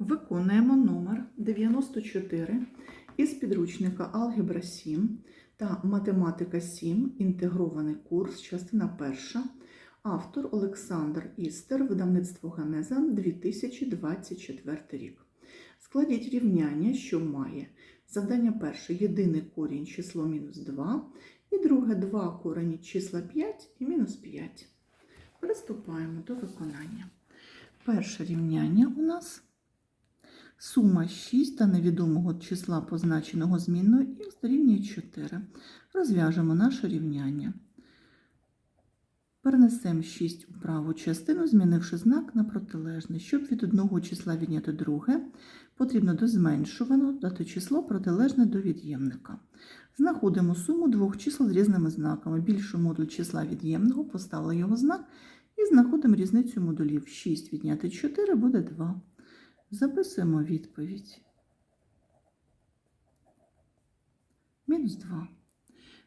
Виконуємо номер 94 із підручника Алгебра 7 та Математика 7. Інтегрований курс, частина 1. Автор Олександр Істер, видавництво Генеза 2024 рік. Складіть рівняння, що має завдання перше єдиний корінь число мінус 2, і друге 2 корені числа 5 і мінус 5. Приступаємо до виконання. Перше рівняння у нас сума 6 та невідомого числа позначеного змінною х дорівнює 4. Розв'яжемо наше рівняння. Перенесемо 6 у праву частину, змінивши знак на протилежний. Щоб від одного числа відняти друге, потрібно до зменшуваного дати число протилежне до від'ємника. Знаходимо суму двох чисел з різними знаками. Більший модуль числа від'ємного, поставили його знак і знаходимо різницю модулів. 6 відняти 4 буде 2. Записуємо відповідь. Мінус 2.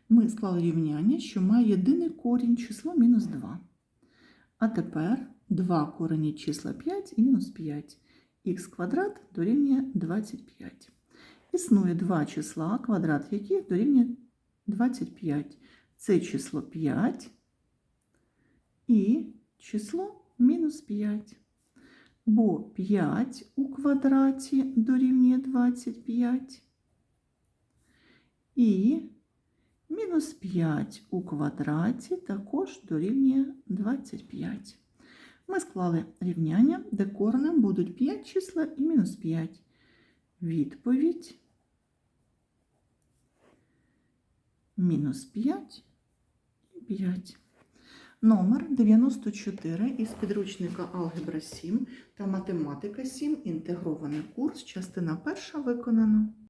Ми склали рівняння, що має єдиний корінь число мінус 2. А тепер 2 корені числа 5 і мінус 5. Х квадрат дорівнює 25. Існує два числа, квадрат яких дорівнює 25. Це число 5 і число мінус 5. Бо 5 у квадраті дорівнює 25. І мінус 5 у квадраті також дорівнює 25. Ми склали рівняння, де коренем будуть 5 числа і мінус 5. Відповідь мінус 5 і 5. Номер 94 із підручника Алгебра 7 та Математика 7. Інтегрований курс. Частина перша виконана.